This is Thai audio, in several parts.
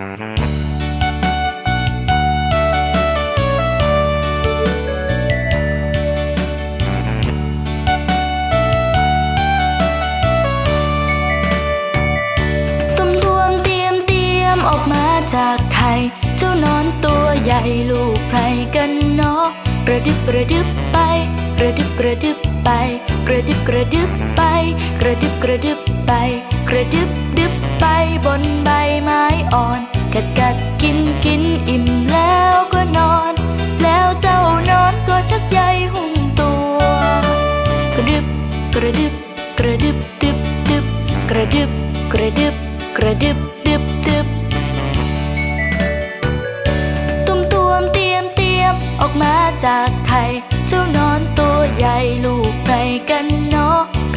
ตุ้มตวมเตรียมเตรียมออกมาจากไข่เจ้านอนตัวใหญ่ลูกใครกันเนาะกระดึบกระดึบไป กระดึบกระดึบไป กระดึบกระดึบไป กระดึบกระดึบไป กระดึบดึ บไปบนใบไม้อ่อน กัดกัดกินกินอิ่มแล้วก็นอน แล้วเจ้านอนก็ชักใยหุ้มตัว กระดึบกระดึบกระดึบดึบดึบกระดึบกระดึบกระดึบดึบดึบตุ้มตัวมเตรียมเตรียมออกมาจากไข่เจ้านอนตัวใหญ่ลูกใครกันเนาะ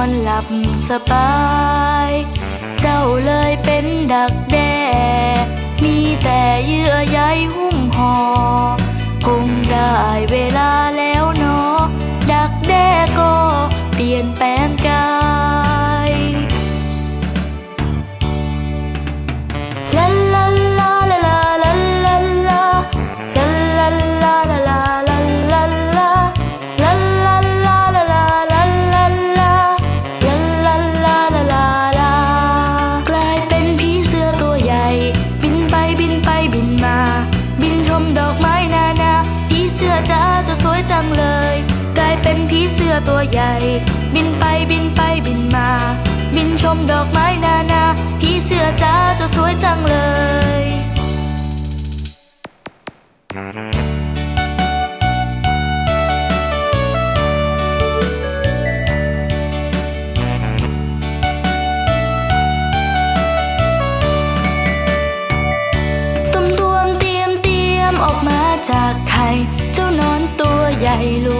อนอนหลับสบาย เจ้าเลยเป็นดักแด้มีแต่เยื่อใยหุ้มห่อคงได้เวลา ตัวใหญ่ บินไปบินไปบินมา บินชมดอกไม้นานาผีเสื้อจ้าจะสวยจังเลยตุ้มตวมเตรียมเตรียมออกมาจากไข่เจ้านอนตัวใหญ่ลู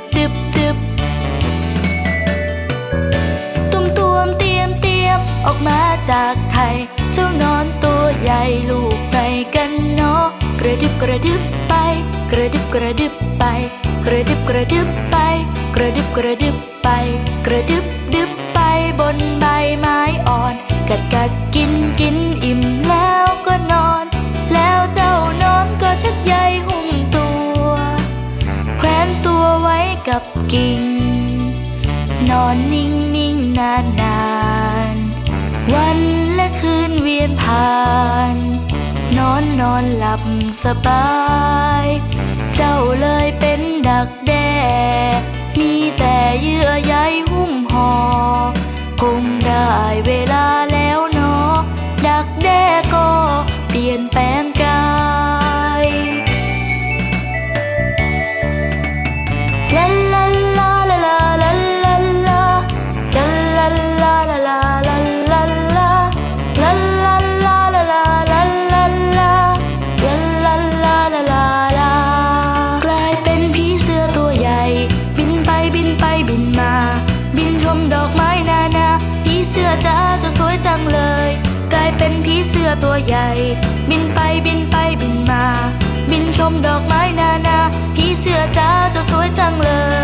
ออกมาจากไข่เจ้านอนตัวใหญ่ลูกใครกันเนาะกระดึบกระดึบไป กระดึบกระดึบไป กระดึบกระดึบไป กระดึบกระดึบไป กระดึบดึบไปบนใบไม้อ่อน กัดกัดกินกินอิ่มแล้วก็นอน แล้วเจ้านอนก็ชักใยหุ้มตัวแขวนตัวไว้กับกิ่งนอนนิ่งนิ่งนานนา วันและคืนเวียนผ่าน นอนนอนหลับสบาย เจ้าเลยเป็นดักแด้มี เป็นผีเสื้อตัวใหญ่ บินไปบินไปบินมา บินชมดอกไม้นานาผีเสื้อจ้าจะสวยจังเลย